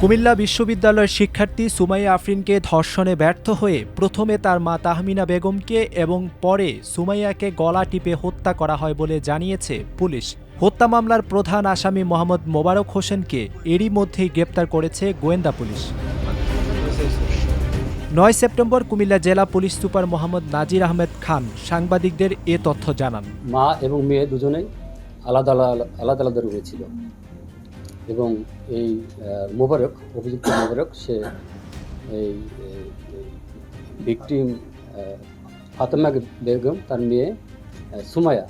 কুমিল্লা বিশ্ববিদ্যালয়ের শিক্ষার্থী সুমাইয়া আফরিনকে ধর্ষণে ব্যর্থ হয়ে প্রথমে তার মা তাহমিনা বেগমকে এবং পরে সুমাইয়াকে গলা টিপে হত্যা করা হয় বলে জানিয়েছে পুলিশ। হত্যা মামলার প্রধান আসামি মোহাম্মদ মোবারক হোসেনকে এরই মধ্যেই গ্রেপ্তার করেছে গোয়েন্দা পুলিশ। নয় সেপ্টেম্বর কুমিল্লা জেলা পুলিশ সুপার মোহাম্মদ নাজির আহমেদ খান সাংবাদিকদের এ তথ্য জানান। মা এবং মেয়ে দুজনেই আলাদা আলাদা আলাদা রুমে এবং এই মোবারক, অভিযুক্ত মোবারক, সে এই ভিকটিম ফাতেমা বেগম, তার মেয়ে সুমায়া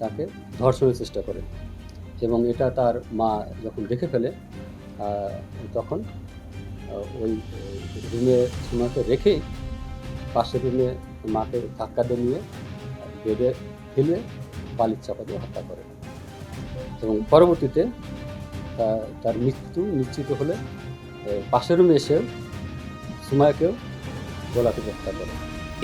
তাকে ধর্ষণের চেষ্টা করে। এবং এটা তার মা যখন দেখে ফেলে তখন ওই রুমে সুমাকে রেখেই পাশের রুমে মাকে ধাক্কা দিয়ে নিয়ে, বেডে ফেলে বালির চাপা দিয়ে হত্যা করে। এবং পরবর্তীতে তার মৃত্যু নিশ্চিত হলে পাশের রুমে সুমায়াকেও গোলাতে হত্যা করে।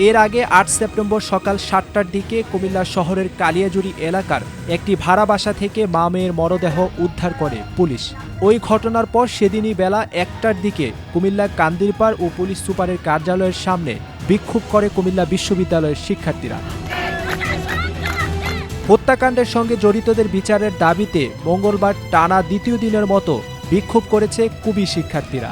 এর আগে আট সেপ্টেম্বর সকাল সাতটার দিকে কুমিল্লা শহরের কালিয়াজুড়ি এলাকার একটি ভাড়া বাসা থেকে মা মেয়ের মরদেহ উদ্ধার করে পুলিশ। ওই ঘটনার পর সেদিনই বেলা একটার দিকে কুমিল্লা কান্দিরপাড় ও পুলিশ সুপারের কার্যালয়ের সামনে বিক্ষোভ করে কুমিল্লা বিশ্ববিদ্যালয়ের শিক্ষার্থীরা। হত্যাকাণ্ডের সঙ্গে জড়িতদের বিচারের দাবিতে মঙ্গলবার টানা দ্বিতীয় দিনের মতো বিক্ষোভ করেছে কুবি শিক্ষার্থীরা।